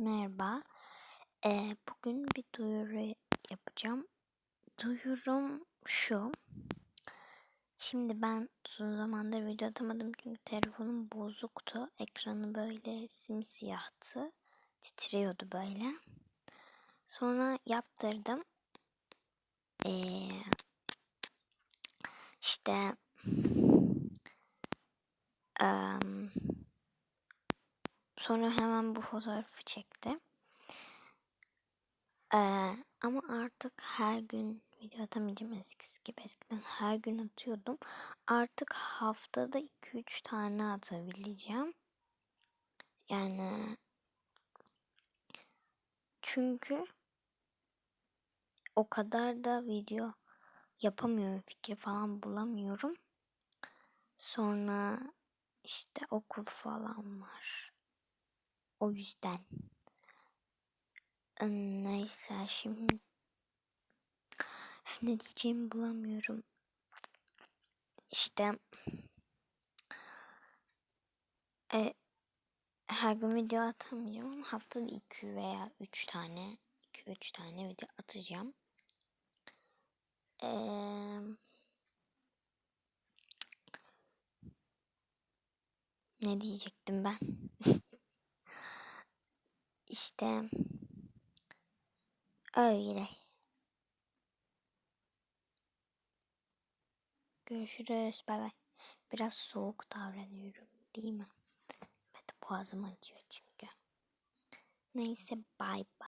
Merhaba. Ee, bugün bir duyuru yapacağım. Duyurum şu. Şimdi ben uzun zamandır video atamadım çünkü telefonum bozuktu. Ekranı böyle simsiyahtı. Titriyordu böyle. Sonra yaptırdım. Ee, işte um, Sonra hemen bu fotoğrafı çekti. Ee, ama artık her gün video atamayacağım eskisi gibi. Eskiden her gün atıyordum. Artık haftada 2-3 tane atabileceğim. Yani çünkü o kadar da video yapamıyorum. Fikir falan bulamıyorum. Sonra işte okul falan var. O yüzden. Neyse şimdi ne diyeceğimi bulamıyorum. İşte e, her gün video atamayacağım ama haftada 2 veya 3 tane 2-3 tane video atacağım. Eee ne diyecektim ben? İşte öyle. Görüşürüz. Bay bay. Biraz soğuk davranıyorum değil mi? Evet boğazım acıyor çünkü. Neyse bay bay.